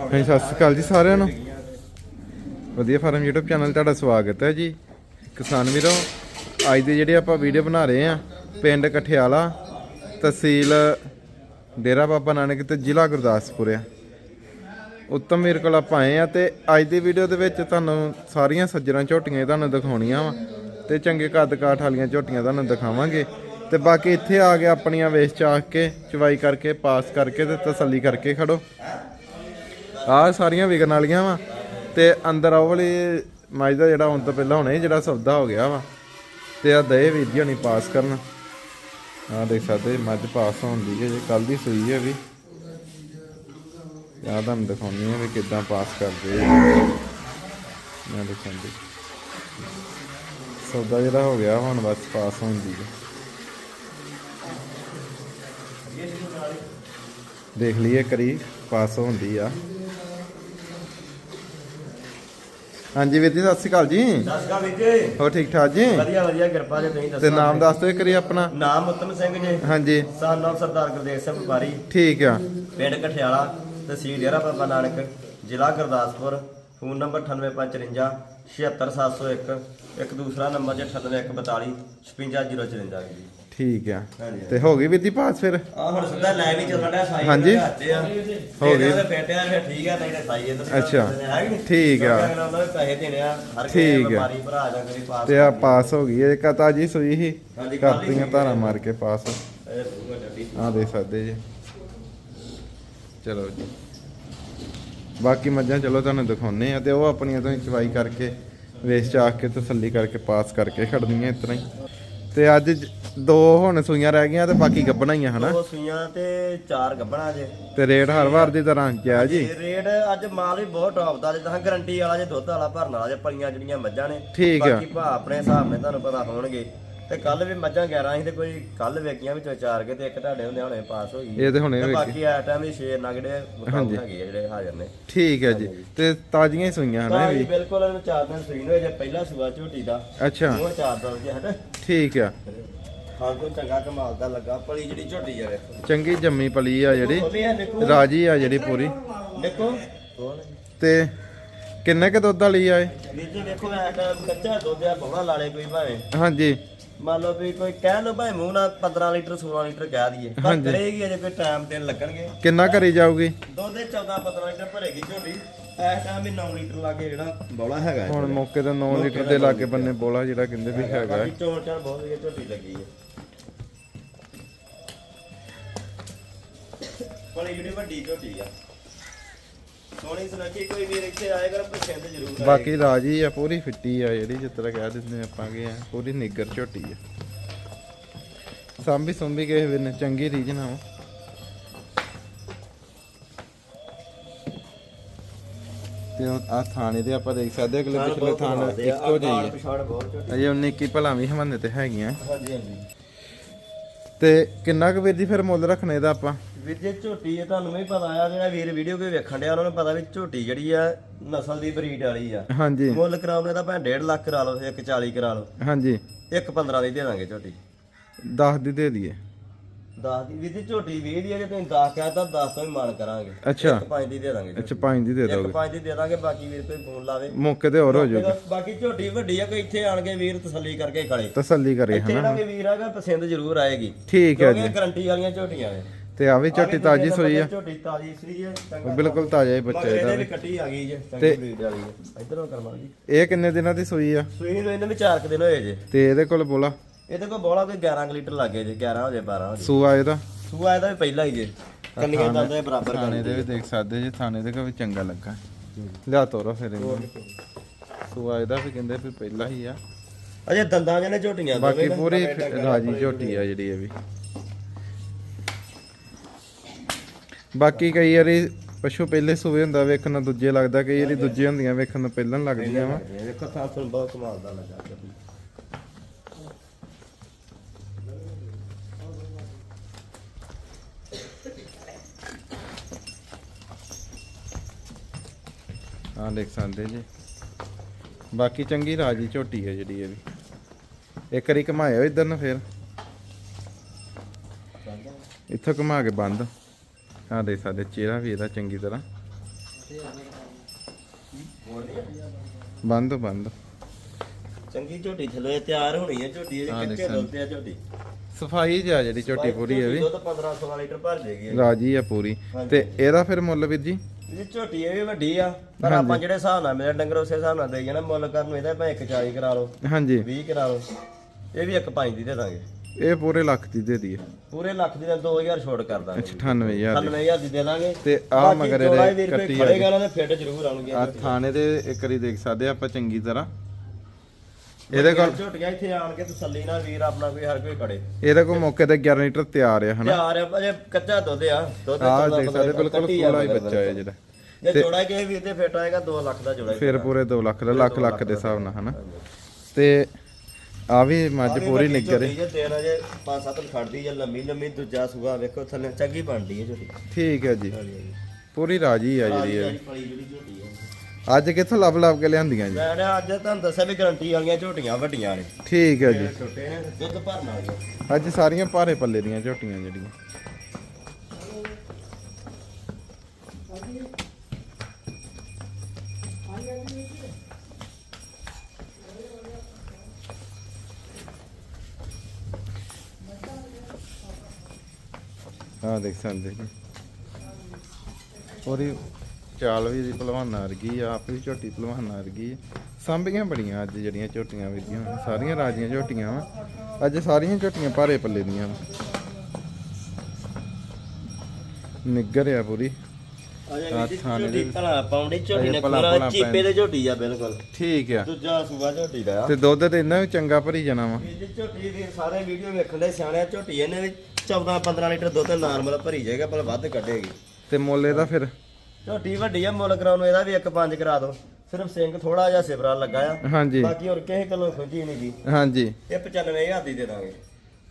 ਹਾਂਜੀ, ਸਤਿ ਸ਼੍ਰੀ ਅਕਾਲ ਜੀ ਸਾਰਿਆਂ ਨੂੰ। ਵਧੀਆ ਫਾਰਮ YouTube ਚੈਨਲ ਤੁਹਾਡਾ ਸਵਾਗਤ ਹੈ ਜੀ। ਕਿਸਾਨ ਵੀਰੋ, ਅੱਜ ਦੀ ਜਿਹੜੀ ਆਪਾਂ ਵੀਡੀਓ ਬਣਾ ਰਹੇ ਆ ਪਿੰਡ ਕਠਿਆਲਾ, ਤਹਿਸੀਲ ਡੇਰਾ ਬਾਬਾ ਨਾਨਕ ਤੇ ਜ਼ਿਲ੍ਹਾ ਗੁਰਦਾਸਪੁਰ ਆ। ਉੱਤਮ ਵੀਰ ਕੋਲ ਆਪਾਂ ਆਏ ਆ ਤੇ ਅੱਜ ਦੀ ਵੀਡੀਓ ਦੇ ਵਿੱਚ ਤੁਹਾਨੂੰ ਸਾਰੀਆਂ ਸੱਜਰਾਂ ਝੋਟੀਆਂ ਤੁਹਾਨੂੰ ਦਿਖਾਉਣੀਆਂ ਵਾ ਤੇ ਚੰਗੇ ਕੱਦ ਕਾਠ ਵਾਲੀਆਂ ਝੋਟੀਆਂ ਤੁਹਾਨੂੰ ਦਿਖਾਵਾਂਗੇ। ਤੇ ਬਾਕੀ ਇੱਥੇ ਆ ਕੇ ਆਪਣੀਆਂ ਵੇਚ ਚਾਕ ਕੇ ਚਵਾਈ ਕਰਕੇ, ਪਾਸ ਕਰਕੇ ਤੇ ਤਸੱਲੀ ਕਰਕੇ ਖੜੋ। ਆਹ ਸਾਰੀਆਂ ਵਿਕਣ ਵਾਲੀਆਂ ਵਾ। ਤੇ ਅੰਦਰ ਆਹ ਵਾਲੀ ਮੱਝ ਦਾ ਜਿਹੜਾ ਹੁਣ ਤੋਂ ਪਹਿਲਾਂ ਹੁਣੇ ਜਿਹੜਾ ਸੌਦਾ ਹੋ ਗਿਆ ਵਾ। ਤੇ ਆ ਦਏ ਵੀਰ ਜੀ ਹੁਣੀ ਪਾਸ ਕਰਨ। ਆਹ ਦੇਖ ਸਕਦੇ, ਮੱਝ ਪਾਸ ਹੋਣ ਦੀ ਹੈ ਜੇ ਕੱਲ ਦੀ ਸੂਈ ਹੈ ਵੀ। ਆਹ ਤੁਹਾਨੂੰ ਦਿਖਾਉਣੀ ਹੈ ਵੀ ਕਿੱਦਾਂ ਪਾਸ ਕਰਦੇ ਮੈਂ ਦਿਖਾਉਂਦੀ। ਸੌਦਾ ਜਿਹੜਾ ਹੋ ਗਿਆ, ਹੁਣ ਬਸ ਪਾਸ ਹੋਣ ਦੀ ਹੈ। ਦੇਖ ਲਈਏ ਕਰੀ ਪਾਸ ਹੁੰਦੀ ਆ। ਹਾਂਜੀ ਵੀਰ ਜੀ ਸਤਿ ਸ਼੍ਰੀ ਅਕਾਲ ਜੀ। ਦਸਗਾ ਵਿਜੇ ਹੋਰ ਠੀਕ ਠਾਕ ਜੀ? ਵਧੀਆ ਵਧੀਆ ਕਿਰਪਾ ਜੇ ਤੁਸੀਂ ਦੱਸੋ। ਤੇ ਨਾਮ ਦੱਸ ਦਿਓ ਕਰੀ ਆਪਣਾ। ਨਾਮ ਉਤਮ ਸਿੰਘ ਜੀ। ਹਾਂਜੀ। ਸਨ ਸਰਦਾਰ ਗੁਰਦੇਵ ਸਿੰਘ ਵਪਾਰੀ। ਠੀਕ ਆ। ਪਿੰਡ ਕਠਿਆਲਾ ਤਹਿਸੀਲ ਡੇਰਾ ਬਾਬਾ ਨਾਨਕ ਜ਼ਿਲ੍ਹਾ ਗੁਰਦਾਸਪੁਰ ਫੋਨ ਨੰਬਰ 9855 76701 ਇੱਕ ਦੂਸਰਾ ਨੰਬਰ ਜੇ 9842 56054 ਜੀ। ਠੀਕ ਆ ਹਾਂਜੀ। ਤੇ ਹੋ ਗਈ ਵੀਰ ਜੀ ਪਾਸ ਫਿਰ ਆ ਹੁਣ ਸਿੱਧਾ ਲੈ ਵੀ ਚੱਲਣ ਡਿਆ ਸਾਈ ਹਾਂਜੀ। ਆ ਹੋ ਗਈ। ਤੇ ਫੇਟਿਆ ਫਿਰ ਠੀਕ ਆ ਨਹੀਂ ਤੇ ਸਾਈ ਇਧਰ ਅੱਛਾ। ਠੀਕ ਆ। ਉਹਨਾਂ ਨੇ ਪੈਸੇ ਦੇਣੇ ਆ ਹਰ ਠੀਕ ਕਿਸੇ ਆ। ਵਪਾਰੀ ਭਰਾ ਜਾਂ ਕਰੀ ਪਾਸ ਤੇ ਆ ਪਾਸ ਹੋ ਗਈ ਇਹ ਕਤਾ ਜੀ ਸੂਈ ਹੀ ਹਾਂਜੀ, ਕਰਤੀਆਂ ਸੂਈ ਧਾਰਾਂ ਮਾਰ ਕੇ ਪਾਸ ਇਹ ਦੂਗਾ ਡੱਡੀ ਆ ਦੇਖ ਸਕਦੇ ਜੀ ਚਲੋ ਜੀ ਬਾਕੀ ਮੱਝਾਂ ਚਲੋ ਤੁਹਾਨੂੰ ਦਿਖਾਉਨੇ ਆ ਤੇ ਉਹ ਆਪਣੀਆਂ ਤੋਂ ਹੀ ਚਵਾਈ ਕਰਕੇ ਵੇਚ ਚਾਕ ਕੇ ਤਸੱਲੀ ਕਰਕੇ ਪਾਸ ਕਰਕੇ ਖੜਨੀਆਂ ਇਸ ਤਰ੍ਹਾਂ ਹੀ ਤੇ ਅੱਜ ਜ- ਦੋ ਹੁਣ ਸੂਈਆਂ ਰਹਿ ਗਈਆਂ ਤੇ ਬਾਕੀ ਗੱਬਣਾ ਹੀ ਆ ਹਨਾ? ਦੋ ਸੂਈਆਂ ਤੇ ਚਾਰ ਗੱਬਣਾ ਜੇ। ਤੇ ਰੇਟ ਹਰ ਵਾਰ ਦੀ ਤਰ੍ਹਾਂ ਕਿਹਾ ਜੀ? ਤੇ ਰੇਟ ਅੱਜ ਮਾਲ ਵੀ ਬਹੁਤ ਟੌਪ ਦਾ ਜਿੱਦਾਂ ਗਰੰਟੀ ਵਾਲਾ ਜੇ ਦੁੱਧ ਵਾਲਾ ਭਰਨ ਵਾਲਾ ਜੇ ਪਲੀਆਂ ਜਿਹੜੀਆਂ ਮੱਝਾਂ ਨੇ। ਠੀਕ ਆ। ਬਾਕੀ ਭਾ ਆਪਣੇ ਹਿਸਾਬ ਨਾਲ ਤੁਹਾਨੂੰ ਪਤਾ ਹੋਣਗੇ। ਤੇ ਕੱਲ ਵੀ ਮੱਝਾਂ 11 ਸੀ ਤੇ ਕੋਈ ਕੱਲ ਵੇਖੀਆਂ ਵਿੱਚੋਂ ਚਾਰ ਕੇ ਤੇ ਇੱਕ ਤੁਹਾਡੇ ਹੁੰਦੇ ਹੁਣੇ ਪਾਸ ਹੋਈ। ਇਹ ਤੇ ਹੁਣੇ ਤੇ ਵੇਖੀ। ਬਾਕੀ ਆ ਟਾਈਮ ਵੀ ਛੇ ਨਗੜੇ ਮੁਕਾਬਲੇ ਹੈਗੇ ਜਿਹੜੇ ਹਾਜ਼ਰ ਨੇ। ਠੀਕ ਹੈ ਜੀ। ਤੇ ਤਾਜ਼ੀਆਂ ਹੀ ਸੂਈਆਂ ਹਨਾ ਤਾਂ ਇਹ ਜੀ ਵੀ? ਬਿਲਕੁਲ ਇਹਨੂੰ ਚਾਰ ਦਿਨ ਸੂਈ ਨੂੰ ਜੇ ਪਹਿਲਾ ਸੂਆ ਝੋਟੀ ਦਾ। ਅੱਛਾ। ਉਹ ਚਾਰ ਦਿਨ ਜੇ ਹਟ ਠੀਕ ਆ। ਹਾਂ ਚੰਗਾ ਕਮਾਲ ਦਾ ਲੱਗਾ ਪਲੀ ਜਿਹੜੀ ਝੋਟੀ ਆ ਵੇਖੋ। ਚੰਗੀ ਜੰਮੀ ਪਲੀ ਆ ਜਿਹੜੀ ਰਾਜੀ ਆ ਜਿਹੜੀ ਪੂਰੀ। ਦੇਖੋ ਤੇ ਕਿੰਨੇ ਕ ਦੁੱਧ ਵਾਲੀ ਆ ਇਹ? ਵੀਰ ਜੀ ਵੇਖੋ ਐ ਟਾਈਮ ਕੱਚਾ ਦੁੱਧ ਆ ਬੋਣਾ ਲਾਲੇ ਕੋਈ ਭਾਵੇਂ। ਹਾਂਜੀ। ਮੰਨ ਲਓ ਵੀ ਕੋਈ ਕਹਿ ਲਓ ਭਾਵੇਂ ਮੂੰਹ ਨਾਲ 15 ਲੀਟਰ 16 ਲੀਟਰ ਕਹਿ ਦਈਏ ਪਰ। ਕਰੇਗੀ ਅਜੇ ਕੋਈ ਟਾਈਮ ਤੇ ਲੱਗਣਗੇ। ਕਿੰਨਾ ਕਰੀ ਜਾਊਗੀ? ਦੁੱਧ ਦੇ 14 15 ਲੀਟਰ ਭਰੇਗੀ ਝੋਟੀ। ਐ ਟਾਈਮ ਵੀ 9 ਲੀਟਰ ਲਾਗੇ ਜਿਹੜਾ ਬੋਲਾ ਹੈਗਾ। ਹੁਣ ਮੌਕੇ ਤੇ 9 ਲੀਟਰ ਦੇ ਲਾਗੇ ਬੰਨੇ ਬੋਲਾ ਜਿਹੜਾ ਕਹਿੰਦੇ ਵੀ ਹੈਗਾ। ਚੋਣ ਚਾਣ ਬਹੁਤ ਵਧੀਆ ਝੋਟੀ ਲੱਗੀ ਹੈ ਬੜੀ ਜਿਹੜੀ ਵੱਡੀ ਝੋਟੀ ਆ। ਸੋਹਣੀ ਸੁਨੱਖੀ ਕੋਈ ਵੀਰ ਇੱਥੇ ਆਏਗਾ ਪਸੰਦ ਜ਼ਰੂਰ ਆਏਗੀ ਬਾਕੀ ਰਾਜੀ ਆ ਪੂਰੀ ਫਿੱਟੀ ਆ ਜਿਹੜੀ ਜਿਸ ਤਰ੍ਹਾਂ ਕਹਿ ਦਿੰਦੇ ਆਪਾਂ ਕਿ ਆ ਪੂਰੀ ਨਿੱਗਰ ਝੋਟੀ ਆ। ਸਾਂਭੀ ਸੁੰਭੀ ਕਿਸੇ ਵੀਰ ਨੇ ਚੰਗੀ ਰੀਜਨ ਆ ਤੇ ਆ ਥਾਣੇ ਦੇ ਆਪਾਂ ਦੇਖ ਸਕਦੇ ਅਗਲੇ ਪਿਛਲੇ ਥਾਣ ਇੱਕੋ ਜਿਹੀ ਝੋਟੀ ਅਜੇ 19 ਕੀ ਭਲਾ ਵੀ ਹਵਾਨੇ ਤੇ ਹੈਗੀਆਂ। ਹਾਂਜੀ ਹਾਂਜੀ। ਤੇ ਕਿੰਨਾ ਕੁ ਵੀਰ ਜੀ ਫਿਰ ਮੁੱਲ ਰੱਖਣਾ ਇਹਦਾ ਆਪਾਂ? ਵੀਰ ਜੇ ਝੋਟੀ ਹੈ ਤੁਹਾਨੂੰ ਵੀ ਪਤਾ ਆ ਜਿਹੜਾ ਵੀਰ ਵੀਡੀਓ ਕੋਈ ਵੇਖਣ ਡਿਆ ਉਹਨਾਂ ਨੂੰ ਪਤਾ ਵੀ ਝੋਟੀ ਜਿਹੜੀ ਆ ਨਸਲ ਦੀ ਬਰੀਡ ਵਾਲੀ ਆ। ਹਾਂਜੀ। ਮੁੱਲ ਕਰਾਉਣੇ ਦਾ ਭਾਵੇਂ 1.5 ਲੱਖ ਕਰਾ ਲਓ 140 ਕਰਾ ਲਓ। ਹਾਂਜੀ। 1.15 ਦੀ ਦੇ ਦਾਂਗੇ ਝੋਟੀ। 10 ਦੀ ਦੇ ਦਈਏ। 10 ਦੀ ਵੀਰ ਜੀ ਝੋਟੀ 20 ਦੀ ਆ ਜੇ ਤੁਸੀਂ 10 ਕਹਿ ਤਾਂ 10 ਤੋਂ ਹੀ ਮਾਨ ਕਰਾਂਗੇ। ਅੱਛਾ। 1.5 ਦੀ ਦੇ ਦਾਂਗੇ ਅੱਛਾ 5 ਦੀ ਦੇ ਦੋਗੇ। 1.5 ਦੀ ਦੇ ਦਾਂਗੇ ਬਾਕੀ ਵੀਰ ਕੋਈ ਫੋਨ ਲਾਵੇ। ਮੌਕੇ ਤੇ ਹੋਰ ਹੋ ਜਾਊਗੀ। ਬਾਕੀ ਝੋਟੀ ਵੱਡੀ ਆ ਕੋਈ ਇੱਥੇ ਆਣ ਕੇ ਵੀਰ ਤਸੱਲੀ ਕਰਕੇ ਖੜੇ। ਤਸੱਲੀ ਕਰੇ ਇੱਥੇ ਹਨਾ। ਜਿਹੜਾ ਕੋਈ ਵੀਰ ਆਗਾ ਪਸੰਦ ਜ਼ਰੂਰ ਆਏਗੀ। ਠੀਕ ਹੈ ਜੀ। ਕਿਉਂਕਿ ਗਰੰਟੀ ਵਾਲੀਆਂ ਝੋਟੀਆਂ ਨੇ। ਤੇ ਆ ਵੀ ਝੋਟੀ ਤਾਜੀ ਸੋਈ ਆ। ਝੋਟੀ ਤਾਜੀ ਸੂਈ ਹੈ ਚੰਗਾ ਬਿਲਕੁਲ ਤਾਜ਼ਾ ਹੀ ਬੱਚਾ ਇਹਦਾ ਵੀ। ਕੱਟੀ ਆ ਗਈ ਜੇ ਚੰਗੀ ਬਰੀਡ ਵਾਲੀ ਹੈ ਇਧਰੋਂ ਕਰਮਾ ਜੀ। ਇਹ ਕਿੰਨੇ ਦਿਨਾਂ ਦੀ ਸੋਈ ਆ? ਸੂਈ ਨੂੰ ਇਹਨੇ ਵੀ 4 ਦਿਨ ਹੋਏ ਜੇ। ਤੇ ਇਹਦੇ ਕੋਲ ਬੋਲਾ? ਇਹਦੇ ਕੋਲ ਬੋਲਾ ਕੋਈ 11 ਕੁ ਲੀਟਰ ਲੱਗੇ ਜੇ 11 ਹੋ ਜੇ 12 ਹੋ ਜੇ। ਸੂਆ ਇਹਦਾ? ਸੂਆ ਇਹਦਾ ਵੀ ਪਹਿਲਾ ਹੀ ਜੇ। ਕੰਨੀਆਂ ਦੰਦੇ ਬਰਾਬਰ ਥਾਣੇ ਦੇ ਵੀ ਦੇਖ ਸਕਦੇ ਜੀ ਥਾਣੇ ਦੇ ਕੋ ਵੀ ਚੰਗਾ ਲੱਗਾ। ਲਿਆ ਤੋਰੋ ਫਿਰ ਇਹਨੂੰ। ਸੂਆ ਇਹਦਾ ਵੀ ਕਹਿੰਦੇ ਵੀ ਪਹਿਲਾ ਹੀ ਆ। ਅਜੇ ਦੰਦਾਂ ਜਿਹਨੇ ਝੋਟੀਆਂ ਬਾਕੀ ਪੂਰੀ ਰਾਜੀ ਝੋਟੀ ਆ ਜਿਹੜੀ ਇਹ ਵੀ। ਬਾਕੀ ਕਈ ਵਾਰੀ ਪਸ਼ੂ ਪਹਿਲੇ ਸੂਏ ਹੁੰਦਾ ਵੇਖਣ ਨੂੰ ਦੂਜੇ ਲੱਗਦਾ ਕਈ ਵਾਰੀ ਦੂਜੇ ਹੁੰਦੀਆਂ ਵੇਖਣ ਨੂੰ ਪਹਿਲਾਂ ਲੱਗਦੀਆਂ ਵਾ। ਵੇਖੋ ਤਾਂ ਤੁਹਾਨੂੰ ਬਹੁਤ ਕਮਾਲ ਦਾ ਲੱਗਾ। ਝੋਟੀ। ਹਾਂ ਦੇਖ ਸਕਦੇ ਜੀ। ਬਾਕੀ ਚੰਗੀ ਰਾਜੀ ਝੋਟੀ ਹੈ ਜਿਹੜੀ ਇਹ ਵੀ। ਇੱਕ ਵਾਰੀ ਘਮਾਇਓ ਇਧਰ ਨੂੰ ਫੇਰ। ਇੱਥੋਂ ਘੁਮਾ ਕੇ ਬੰਦ। ਹਾਂ ਦੇਖ ਸਕਦੇ ਚਿਹਰਾ ਵੀ ਇਹਦਾ ਚੰਗੀ ਤਰ੍ਹਾਂ। ਬੰਦ ਬੰਦ। ਚੰਗੀ ਝੋਟੀ ਥੱਲੇ ਤਿਆਰ ਹੋਣੀ ਹੈ ਝੋਟੀ ਇਹਦੇ ਕੱਚੇ। ਦੁੱਧ ਆ ਝੋਟੀ। ਸਫ਼ਾਈ ਜਿਹਾ ਜਿਹੜੀ ਝੋਟੀ ਪੂਰੀ ਹੈ ਵੀ। ਦੁੱਧ 15 16 ਲੀਟਰ ਭਰ ਜੇਗੀ। ਰਾਜੀ ਆ ਪੂਰੀ। ਤੇ ਇਹਦਾ ਫਿਰ ਮੁੱਲ ਵੀਰ ਜੀ? ਇਹ ਝੋਟੀ ਇਹ ਵੀ ਵੱਡੀ ਆ ਪਰ ਆਪਾਂ ਜਿਹੜੇ ਹਿਸਾਬ ਨਾਲ ਮੇਰੇ ਡੰਗਰ ਉਸੇ ਹਿਸਾਬ ਨਾਲ ਦੇਈ ਜਾਣਾ ਮੁੱਲ ਕਰਨ ਨੂੰ ਇਹਦਾ ਭਾਵੇਂ 140 ਕਰਾ ਲਓ ਹਾਂਜੀ। 20 ਕਰਾ ਲਓ। ਇਹ ਵੀ ਇੱਕ ਪੰਜ ਦੀ ਦੇ ਦਾਂਗੇ। ਇਹ ਪੂਰੇ ਲੱਖ ਦੀ ਦੇ ਦਈਏ। ਪੂਰੇ ਲੱਖ ਦੀ ਤਾਂ 2000 ਛੋਟ ਕਰ ਦਾਂਗੇ। 98000 ਦੀ। 98000 ਦੀ ਦੇ ਦਾਂਗੇ। ਤੇ ਆ ਬਾਕੀ ਮਗਰ ਇਹਦੇ ਕੱਟੀ ਆ ਖੜੇਗਾ ਉਹਨਾਂ ਦੇ ਫਿੱਟ ਜ਼ਰੂਰ ਆਉਣਗੇ ਆ ਥਾਣੇ ਦੇ ਇੱਕ ਵਾਰੀ ਦੇਖ ਸਕਦੇ ਆ ਆਪਾਂ ਚੰਗੀ ਤਰ੍ਹਾਂ। ਇਹਦੇ ਕੋਲ ਝੋਟੀਆਂ ਇੱਥੇ ਆਣ ਕੇ ਤਸੱਲੀ ਨਾਲ ਵੀਰ ਆਪਣਾ ਕੋਈ ਹਰ ਕੋਈ ਕੜੇ ਇਹਦੇ ਕੋਲ ਮੌਕੇ ਤੇ 11 ਲੀਟਰ ਤਿਆਰ ਆ ਹਨਾ? ਯਾਰ ਅਜੇ ਕੱਚਾ ਦੁੱਧ ਆ। ਦੁੱਧ ਆ ਦੇਖ ਸਕਦੇ ਬਿਲਕੁਲ ਆ ਕੋਲਾ ਹੀ ਬੱਚਾ ਹੈ ਜਿਹੜਾ। ਜੇ ਜੋੜਾ ਕਿਸੇ ਵੀਰ ਤੇ ਫਿੱਟ ਆਏਗਾ 2 ਲੱਖ ਦਾ ਜੋੜਾ ਫਿਰ ਪੂਰੇ 2 ਲੱਖ ਦਾ ਲੱਖ ਲੱਖ ਦੇ ਹਿਸਾਬ ਨਾਲ ਹਨਾ? ਤੇ ਆ ਵੀ ਮੱਝ ਪੂਰੀ ਨਿੱਗਰ ਹੈ ਦੇਣਾ ਜੇ 5-7 ਖੜਦੀ ਜੇ ਲੰਮੀ ਲੰਮੀ ਦੂਜਾ ਸੂਆ ਵੇਖੋ ਥੱਲੇ ਚੰਗੀ ਬਣਦੀ ਹੈ ਝੋਟੀ। ਠੀਕ ਹੈ ਜੀ। ਪੂਰੀ ਰਾਜੀ ਆ ਜਿਹੜੀ ਇਹ। ਪਲੀ ਜਿਹੜੀ ਝੋਟੀ ਹੈ। ਅੱਜ ਕਿੱਥੋਂ ਲੱਭ ਲੱਭ ਕੇ ਲਿਆਂਦੀਆਂ ਜੀ? ਮੈਂ ਅੱਜ ਤੁਹਾਨੂੰ ਦੱਸਿਆ ਵੀ ਗਰੰਟੀ ਵਾਲੀਆਂ ਝੋਟੀਆਂ ਵੱਡੀਆਂ ਨੇ। ਠੀਕ ਹੈ ਜੀ। ਛੋਟੇ ਨੇ ਦੁੱਧ ਭਰਨ ਅੱਜ ਸਾਰੀਆਂ ਭਾਰੇ ਪੱਲੇ ਦੀਆਂ ਝੋਟੀਆਂ ਜਿਹੜੀਆਂ। ਆ ਦੇਖ ਸਕਦੇ ਜੀ। ਉਹਦੀ ਚਾਲ ਵੀ ਦੀ ਭਲਵਾਨਾਂ ਵਰਗੀ ਆ ਆਪ ਵੀ ਝੋਟੀ ਭਲਵਾਨਾਂ ਵਰਗੀ ਸਾਂਭੀਆਂ ਬੜੀਆਂ ਅੱਜ ਜਿਹੜੀਆਂ ਝੋਟੀਆਂ ਵੀਆਂ ਸਾਰੀਆਂ ਰਾਜੀਆਂ ਝੋਟੀਆਂ ਵਾ। ਅੱਜ ਸਾਰੀਆਂ ਝੋਟੀਆਂ ਭਾਰੇ ਪੱਲੇ ਦੀਆਂ। ਨਿੱਗਰ ਆ ਪੂਰੀ। ਝੋਟੀ ਭਲਾ ਪਾਉਂਦੀ ਝੋਟੀ ਨੇ ਪੂਰਾ ਚੀਪੇ ਦੇ ਝੋਟੀ ਆ ਬਿਲਕੁਲ। ਠੀਕ ਆ। ਦੂਜਾ ਸੂਆ ਝੋਟੀ ਦਾ ਤੇ ਦੁੱਧ ਤੇ ਇਹਨਾਂ ਵੀ ਚੰਗਾ ਭਰੀ ਜਾਣਾ ਵਾ। ਇਹ ਝੋਟੀ ਦੀ ਸਾਰੇ ਵੀਡੀਓ ਵੇਖਣ ਦੇ ਸਿਆਣਿਆ ਝੋਟੀ ਇਹਨੇ ਵੀ 14 15 ਲੀਟਰ ਦੁੱਧ ਨਾਰਮਲ ਭਰੀ ਜਾਏਗਾ ਪਰ ਵੱਧ ਕੱਢੇਗੀ। ਤੇ ਮੁੱਲ ਇਹਦਾ ਫਿਰ? ਝੋਟੀ ਵੱਡੀ ਆ ਮੁੱਲ ਕਰਾਉਣ ਨੂੰ ਇਹਦਾ ਵੀ ਇੱਕ ਪੰਜ ਕਰਾ ਦਿਓ ਸਿਰਫ ਸਿੰਘ ਥੋੜਾ ਜਿਹਾ ਸਿਬਰਾ ਲੱਗਾ ਆ। ਹਾਂਜੀ। ਬਾਕੀ ਹੋਰ ਕਿਸੇ ਕੋਲੋਂ ਖੁੰਝੀ ਨਹੀਂ ਗਈ ਹਾਂਜੀ। ਇਹ 95000 ਦੀ ਦੇ ਦਾਂਗੇ।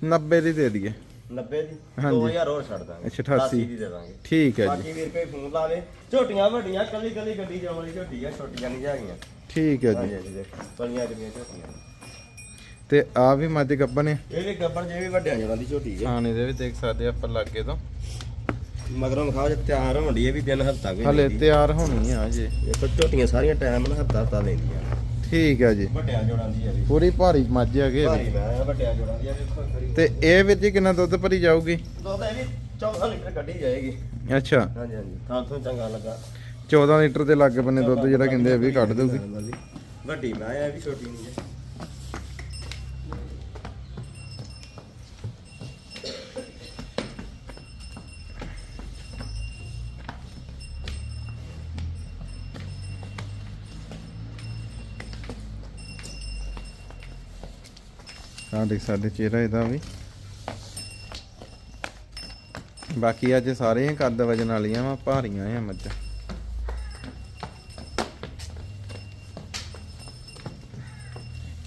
90 ਦੀ ਦੇ ਦਈਏ। 90 ਦੀ? ਹਾਂਜੀ। 2000 ਹੋਰ ਛੱਡ ਦਾਂਗੇ। ਅੱਛਾ, 88 88 ਦੀ ਦੇ ਦਾਂਗੇ। ਠੀਕ ਹੈ ਜੀ। ਬਾਕੀ ਵੀਰ ਕੋਈ ਫੋਨ ਲਾਵੇ। ਝੋਟੀਆਂ ਵੱਡੀਆਂ ਕੱਲੀ ਕੱਲੀ ਗੱਡੀ ਜਾਣ ਵਾਲੀ ਝੋਟੀ ਆ ਛੋਟੀਆਂ ਨਹੀਂ ਹੈਗੀਆਂ। ਠੀਕ ਹੈ ਜੀ। ਹਾਂਜੀ ਦੇਖੋ। ਪਲੀਆਂ ਜਿਹੜੀਆਂ ਝੋਟੀਆਂ ਤੇ ਆ ਵੀ ਮੱਝ ਗੱਬਨ ਆ ਇਹ ਵੀ ਗੱਬਣ ਜੇ ਵੀ ਵੱਡਿਆਂ ਜਣਾਂ ਦੀ ਝੋਟੀ ਹੈ ਥਾਣੇ ਦੇ ਵੀ ਦੇਖ ਸਕਦੇ ਆ ਆਪਾਂ ਲੱਗੇ ਤੋਂ। ਮਗਰੋਂ ਵਿਖਾਓ ਜੇ ਤਿਆਰ ਹੋਣ ਇਹ ਵੀ ਦਿਨ ਹਫਤਾ ਕੋਈ ਹਲੇ। ਤਿਆਰ ਹੋਣੀ ਆ ਜੇ ਦੇਖੋ ਝੋਟੀਆਂ ਸਾਰੀਆਂ ਟਾਈਮ ਨਾਲ ਹਫਤਾ ਹਫਤਾ ਲੈਂਦੀਆਂ ਠੀਕ ਹੈ ਜੀ। ਵੱਡਿਆਂ ਜੋੜਾਂ ਦੀ ਹੈ ਵੀ। ਪੂਰੀ ਭਾਰੀ ਮੱਝ ਹੈਗੇ ਭਾਰੀ ਮੈਂ ਆ, ਵੱਡਿਆਂ ਜੋੜਾਂ ਦੀ ਆ ਤੇ ਇਹ ਵੀਰ ਜੀ ਕਿੰਨਾ ਦੁੱਧ ਭਰੀ ਜਾਊਗੀ? ਦੁੱਧ ਇਹ ਵੀ 14 ਲੀਟਰ ਕੱਢੀ ਜਾਏਗੀ। ਅੱਛਾ। ਹਾਂਜੀ ਹਾਂਜੀ। ਤਾਂ ਤੋਂ ਚੰਗਾ ਲੱਗਾ। 14 ਲੀਟਰ ਦੇ ਲੱਗ ਬੰਨੇ ਦੁੱਧ ਜਿਹੜਾ ਕਹਿੰਦੇ ਆ ਵੀ ਕੱਢ ਦਊਗੀ। ਵੱਡੀ ਮੈਂ ਆ ਇਹ ਵੀ ਛੋਟੀ ਨਹੀਂ ਹੈ ਆ ਦੇਖ ਸਾਡੇ ਚਿਹਰਾ ਇਹਦਾ ਵੀ। ਬਾਕੀ ਅੱਜ ਸਾਰੇ ਹੀ ਕੱਦ ਵਜਨ ਵਾਲੀਆਂ ਵਾ ਭਾਰੀਆਂ ਆ ਮੱਝਾਂ।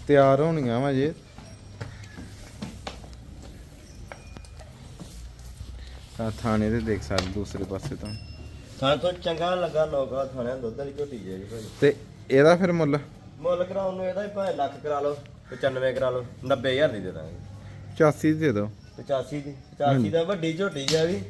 ਤਿਆਰ ਹੋਣੀਆਂ ਵਾ ਜੇ। ਆ ਥਾਣੇ ਦੇ ਦੇਖ ਸਕਦੇ ਦੂਸਰੇ ਪਾਸੇ ਤੋਂ। ਤਾਂ ਤੋਂ ਚੰਗਾ ਲੱਗਾ ਲੋਕਾਂ ਖਾਣਿਆ ਦੁੱਧ ਵਾਲੀ ਝੋਟੀ ਜਾਏਗੀ ਭਾਈ। ਤੇ ਇਹਦਾ ਫਿਰ ਮੁੱਲ? ਮੁੱਲ ਕਰਾਉਣ ਨੂੰ ਇਹਦਾ ਹੀ ਭਾਵੇਂ ਲੱਖ ਕਰਾ ਲਓ। 95 ਕਰਾ ਲਓ 90000 ਦੀ ਦੇ ਦਾਂਗੇ। 84 ਦੇ ਦਿਓ। 85 ਦੀ 85 ਦਾ ਵੱਡੀ ਝੋਟੀ ਆ ਵੀ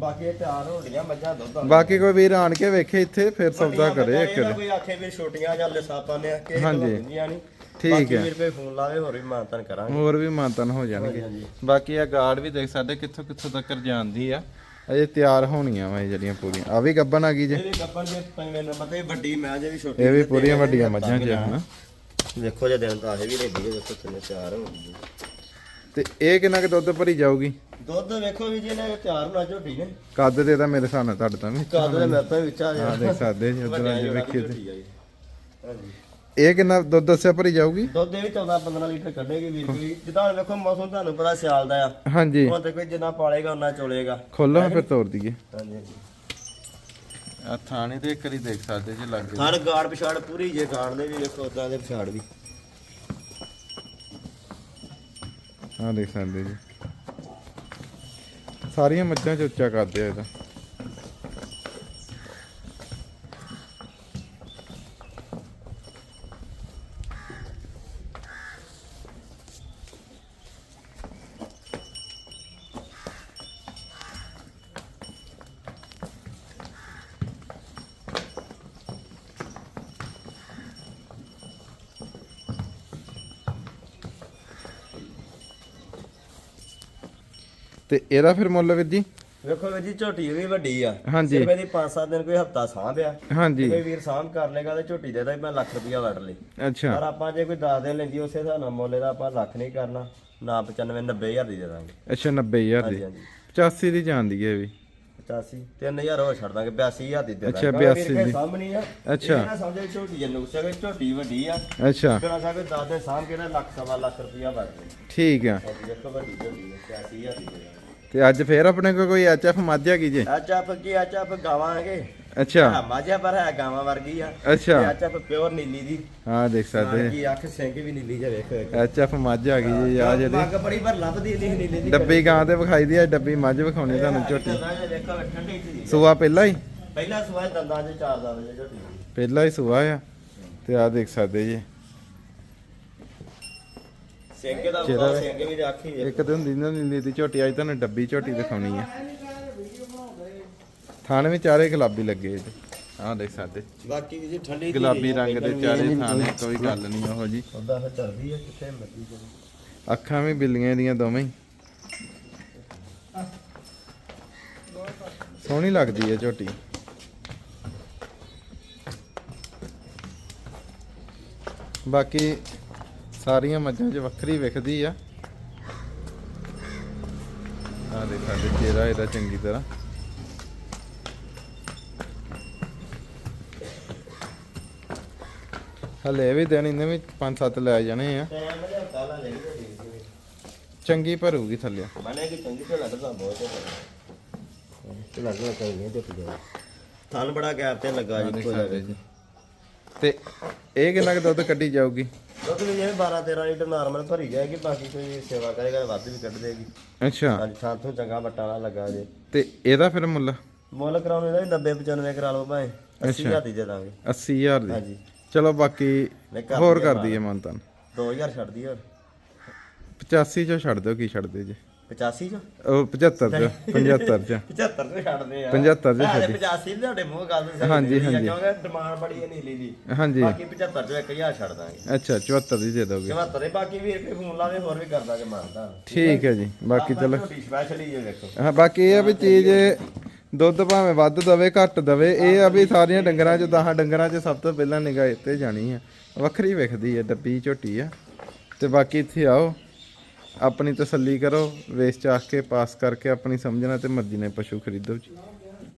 ਬਾਕੀ ਇਹ ਚਾਰ ਹੋਣੀਆਂ ਮੱਝਾਂ ਦੁੱਧ ਵਾਲੀਆਂ। ਬਾਕੀ ਕੋਈ ਵੀਰ ਆਣ ਕੇ ਵੇਖੇ ਇੱਥੇ ਫਿਰ ਸੌਦਾ ਵੱਡੀਆਂ ਕਰੇ ਮੱਝਾਂ ਇੱਕ ਕੋਈ ਆਖੇ ਵੀ ਛੋਟੀਆਂ ਜਾਂ ਲਿਸਾਪਾਂ ਨੇ ਕਿਸੇ ਹਾਂਜੀ। ਹੁੰਦੀਆਂ ਨਹੀਂ। ਠੀਕ ਬਾਕੀ ਹੈ। ਵੀਰ ਕੋਈ ਫੋਨ ਲਾਵੇ ਹੋਰ ਵੀ ਮਾਨਤਨ ਕਰਾਂਗੇ। ਹੋਰ ਵੀ ਮਾਨਤਨ ਹੋ ਜਾਣਗੇ। ਹਾਂਜੀ। ਬਾਕੀ ਆ ਗਾਰਡ ਵੀ ਦੇਖ ਸਕਦੇ ਕਿੱਥੋਂ ਕਿੱਥੋਂ ਤੱਕ ਜਾਂਦੀ ਆ। ਅਜੇ ਤਿਆਰ ਹੋਣੀਆਂ ਵਾ ਇਹ ਜਿਹੜੀਆਂ ਪੂਰੀਆਂ। ਆ ਵੀ ਗੱਬਨ ਆ ਗਈ ਜੇ। ਇਹ ਵੀ ਕੱਪਣ ਦੇ ਪੰਜਵੇਂ ਨੰਬਰ ਤੇ ਵੱਡੀ ਮੈਂ ਜੇ ਵੀ ਛੋਟੀ ਇਹ ਵੀ ਪੂਰੀਆਂ ਵੱਡੀਆਂ ਮੱਝਾਂ ਚ ਚ ਹਨਾ। ਵੇਖੋ ਜੇ ਦਿਨ ਤਾਂ ਇਹ ਵੀ ਰੇਡੀ ਦੇਖੋ ਥੱਲੇ ਤਿਆਰ ਹੋ ਗਈ ਤੇ ਇਹ ਕਿੰਨਾ ਕੁ ਦੁੱਧ ਭਰੀ ਜਾਊਗੀ? ਦੁੱਧ ਵੇਖੋ ਵੀ ਜੀ ਇਹਨੇ ਤਿਆਰ ਹੋਣਾ ਝੋਟੀ ਨੇ। ਕੱਦ ਦੇ ਤਾਂ ਮੇਰੇ ਹਿਸਾਬ ਨਾਲ ਤੁਹਾਡੇ ਤਾਂ ਵੀ ਕੱਦ ਦੇ ਮੇਰੇ ਤੋਂ ਵਿੱਚ ਆ ਹਾਂ ਦੇਖ ਸਕਦੇ ਜੀ ਉਧਰ ਵੱਡਿਆਂ ਜੇ ਵੇਖੀਏ ਤੇ ਆ ਜੀ। ਹਾਂਜੀ। ਇਹ ਕਿੰਨਾ ਦੁੱਧ ਦੱਸਿਆ ਭਰੀ ਜਾਊਗੀ? ਦੁੱਧ ਇਹ ਵੀ 14 15 ਲੀਟਰ ਕੱਢੇਗੀ ਵੀਰ ਕੋਈ ਜਿੱਦਾਂ ਵੇਖੋ ਮੌਸਮ ਤੁਹਾਨੂੰ ਪਤਾ ਸਿਆਲ ਦਾ ਆ। ਹਾਂਜੀ। ਹੁਣ ਤੇ ਕੋਈ ਜਿੰਨਾ ਪਾਲੇਗਾ ਉਹਨਾਂ ਚੋਲੇਗਾ। ਖੋਲੋ ਫਿਰ ਤੋੜ ਦਈਏ। ਹਾਂਜੀ ਹਾਂਜੀ। ਆ ਥਾਣੇ ਤੇ ਇੱਕ ਵਾਰੀ ਦੇਖ ਸਕਦੇ ਜੇ ਲੱਗ ਹਰ ਗਾੜ ਪਿਛਾੜ ਪੂਰੀ ਜੇ ਗਾੜ ਦੇ ਵੀ ਵੇਖੋ ਉਦਾਂ ਦੇ ਪਿਛਾੜ ਵੀ। ਹਾਂ ਦੇਖ ਸਕਦੇ ਜੀ। ਸਾਰੀਆਂ ਮੱਝਾਂ ਚ ਉੱਚਾ ਕਰਦੇ ਆ ਇਹਦਾ ਤੇ ਇਹਦਾ ਫਿਰ ਮੁੱਲ ਵੀਰ ਜੀ? ਵੇਖੋ ਵੀਰ ਜੀ ਝੋਟੀ ਵੀ ਵੱਡੀ ਆ ਹਾਂਜੀ। ਸਿਰਫ ਇਹਦੀ 5-7 ਦਿਨ ਕੋਈ ਹਫਤਾ ਸਾਂਭ ਆ। ਹਾਂਜੀ। ਕੋਈ ਵੀਰ ਸਾਂਭ ਕਰ ਲੇਗਾ ਤੇ ਝੋਟੀ ਦੇ ਦਾ ਮੈਂ ਲੱਖ ਰੁਪਇਆ ਵੜ ਲਈ। ਅੱਛਾ। ਪਰ ਆਪਾਂ ਜੇ ਕੋਈ 10 ਦਿਨ ਲੈਂਦੀ ਉਸੇ ਹਿਸਾਬ ਨਾਲ ਮੁੱਲ ਇਹਦਾ ਆਪਾਂ ਲੱਖ ਨਹੀਂ ਕਰਨਾ। ਨਾ 95 90000 ਦੀ ਦੇ ਦਾਂਗੇ। ਅੱਛਾ 90000 ਹਾਂਜੀ ਦੀ। ਹਾਂਜੀ 85 ਦੀ ਜਾਂਦੀ ਹੈ ਵੀ। 85 3000 ਹੋਰ ਛੱਡ ਦਾਂਗੇ 82000 ਦੀ ਦੇ ਅੱਛਾ, ਦਾਂਗੇ। 82 ਦੀ। ਸਾਹਮਣੀ ਆ। ਅੱਛਾ। ਇਹ ਨਾ ਸਮਝੇ ਝੋਟੀ ਜੰਨੂ ਸਕੇ ਝੋਟੀ ਵੱਡੀ ਆ। ਅੱਛਾ। ਕਿਹੜਾ ਸਾਕੇ 10 ਦਿਨ ਸਾਂਭ ਕੇ ਨਾ ਲੱਖ ਸਵਾ ਲੱਖ ਰੁਪਇਆ ਵੜ ਲਈ ਠੀਕ ਆ। ਉਹ ਦੇਖੋ ਵੱਡੀ ਝੋਟੀ ਆ 82000 ਦੀ ਦੇ ਦਾਂਗੇ। ਤੇ ਅੱਜ ਫੇਰ ਆਪਣੇ ਕੋਲ ਕੋਈ ਐਚਐਫ ਮੱਝ ਹੈਗੀ ਜੇ? ਐਚਐਫ ਕੀ ਐਚਐਫ ਗਾਵਾਂ ਹੈਗੇ। ਅੱਛਾ। ਮਾਝਾ ਪਰ ਹੈ ਗਾਵਾਂ ਵਰਗੀ ਆ। ਅੱਛਾ। ਐਚਐਫ ਪਿਓਰ ਨੀਲੀ ਦੀ। ਹਾਂ ਦੇਖ ਸਕਦੇ ਕੀ ਅੱਖ ਸਿੰਘ ਵੀ ਨੀਲੀ ਜਿਹਾ ਵੇਖ। ਐਚਐਫ ਮੱਝ ਆ ਗਈ ਜੀ ਆ ਜਿਹੜੀ ਮੱਗ ਬੜੀ ਪਰ ਲੱਭਦੀ ਨਹੀਂ ਨੀਲੀ ਦੀ ਡੱਬੀ ਗਾਂ ਤੇ ਵਿਖਾਈ ਦੀ ਆ ਡੱਬੀ ਮੱਝ ਵਿਖਾਉਣੀ ਤੁਹਾਨੂੰ ਝੋਟੀ। ਸੂਆ ਪਹਿਲਾਂ ਹੀ? ਪਹਿਲਾ ਸਵਾਲ ਦੰਦਾਂ 'ਚ ਚਾਰ ਦੰਦ ਜੇ ਝੋਟੀ। ਪਹਿਲਾਂ ਹੀ ਸੂਆ ਆ। ਤੇ ਆ ਦੇਖ ਸਕਦੇ ਜੀ। ਸਿੰਘ ਦਾ ਸਿੰਘ ਵੀ ਆਖੀ ਇੱਕ ਤੇ ਹੁੰਦੀ ਨਾ ਨੀਲੀ ਦੀ ਝੋਟੀ ਅੱਜ ਤੁਹਾਨੂੰ ਡੱਬੀ ਝੋਟੀ ਦਿਖਾਉਣੀ ਆ। ਥਾਣੇ ਵਿੱਚ ਚਾਰੇ ਗੁਲਾਬੀ ਲੱਗੇ ਇਹਦੇ ਆਹ ਦੇਖ ਸਕਦੇ। ਬਾਕੀ ਵੀ ਜੀ ਠੰਡੀ ਗੁਲਾਬੀ ਰੰਗ ਦੇ ਚਾਰੇ ਥਾਣੇ ਕੋਈ ਗੱਲ ਨਹੀਂ ਉਹ ਜੀ। ਉਹਦਾ ਚੜਦੀ ਹੈ ਕਿੱਥੇ ਮਰਦੀ ਅੱਖਾਂ ਵੀ ਬਿੱਲੀਆਂ ਦੀਆਂ ਦੋਵੇਂ ਹੀ। ਸੋਹਣੀ ਲੱਗਦੀ ਹੈ ਝੋਟੀ। ਬਾਕੀ ਸਾਰੀਆਂ ਮੱਝਾਂ 'ਚ ਵੱਖਰੀ ਵਿਖਦੀ ਆ। ਆ ਦੇ ਸਾਡੇ ਚਿਹਰਾ ਇਹਦਾ ਚੰਗੀ ਤਰ੍ਹਾਂ। ਹਲੇ ਵੀ ਦਿਨ ਇਹਨੇ ਵੀ 5-7 ਲੈ ਜਾਣੇ ਆ। ਟਾਈਮ ਲੈ ਚੰਗੀ ਭਰੂਗੀ ਥੱਲੇ। ਕਿ ਚੰਗੀ ਤੇ ਲੱਗਦਾ ਬਹੁਤ ਹੈ। ਤੇ ਲੱਗਦਾ ਚਾਹੀਏ ਝੋਟੀ ਦਾ ਥਣ ਬੜਾ ਗੈਪ ਤੇ ਲੱਗਾ ਜੀ ਕੋਈ ਲੱਗੇ ਜੀ ਤੇ ਇਹ ਕਿੰਨਾ ਕੁ ਦੁੱਧ ਕੱਢੀ ਜਾਊਗੀ? ਦੁੱਧ ਵੀ ਜਿਵੇਂ 12 13 ਲੀਟਰ ਨਾਰਮਲ ਭਰੀ ਜਾਏਗੀ ਬਾਕੀ ਕੋਈ ਸੇਵਾ ਕਰੇਗਾ ਤਾਂ ਵੱਧ ਵੀ ਕੱਢ ਦੇਗੀ। ਅੱਛਾ। ਹਾਂਜੀ ਥਾਂ ਤੋਂ ਚੰਗਾ ਨਾ ਲੱਗਾ ਜੇ। ਤੇ ਇਹਦਾ ਫਿਰ ਮੁੱਲ? ਮੁੱਲ ਕਰਾਉਣੇ ਦਾ 90 95 ਕਰਾ ਲਓ ਭਾਵੇਂ। 80 ਹਜ਼ਾਰ ਦੀ ਦੇ ਦਾਂਗੇ। 80000 ਦੀ। ਹਾਂਜੀ। ਚਲੋ ਬਾਕੀ ਨਹੀਂ, ਕਰ ਹੋਰ ਦਈਏ ਕਰ ਦਈਏ ਮਨਤਨ। 2000 ਛੱਡ ਦੀ ਹੋਰ 85 ਚੋਂ ਛੱਡ ਦਿਓ ਕੀ ਛੱਡਦੇ ਜੇ? 85 ਚੋਂ? ਉਹ 75 ਚ 75 ਚ। 75 ਤੇ ਛੱਡਦੇ ਆ। 75 ਚ ਛੱਡੀ। 85 ਦੇ ਤੁਹਾਡੇ ਮੂੰਹ ਗੱਲ ਸਹੀ ਹਾਂਜੀ, ਹਾਂਜੀ। ਕਿਉਂਕਿ ਡਿਮਾਂਡ ਬੜੀ ਹੈ ਨੀਲੀ ਦੀ। ਹਾਂਜੀ। ਬਾਕੀ 75 ਚੋਂ 1000 ਛੱਡ ਦਾਂਗੇ। ਅੱਛਾ 74 ਦੀ ਦੇ ਦੋਗੇ। 74 ਦੇ। ਬਾਕੀ ਵੀਰ ਕੋਈ ਫੋਨ ਲਾਵੇ ਹੋਰ ਵੀ ਕਰ ਦਾਂਗੇ ਮੰਨਦਾ ਠੀਕ ਹੈ ਜੀ। ਬਾਕੀ ਚਲੋ। ਸਪੈਸ਼ਲ ਜੇ ਵੇਖੋ। ਹਾਂ ਬਾਕੀ ਇਹ ਆ ਵੀ ਚੀਜ਼ ਦੁੱਧ ਭਾਵੇਂ ਵੱਧ ਦਵੇ, ਘੱਟ ਦਵੇ, ਇਹ ਆ ਵੀ ਸਾਰੀਆਂ ਡੰਗਰਾਂ 'ਚ 10 ਡੰਗਰਾਂ 'ਚ ਸਭ ਤੋਂ ਪਹਿਲਾਂ ਨਿਗਾਹ ਇੱਥੇ ਜਾਣੀ ਆ। ਵੱਖਰੀ ਵਿਖਦੀ ਆ, ਡੱਬੀ ਝੋਟੀ ਆ। ਤੇ ਬਾਕੀ ਇੱਥੇ ਆਓ, ਆਪਣੀ ਤਸੱਲੀ ਕਰੋ ਵੇਚ ਚਾਖ ਕੇ ਪਾਸ ਕਰਕੇ ਆਪਣੀ ਸਮਝਣਾ ਤੇ ਮਰਜ਼ੀ ਨਾਲ ਪਸ਼ੂ ਖਰੀਦੋ ਜੀ।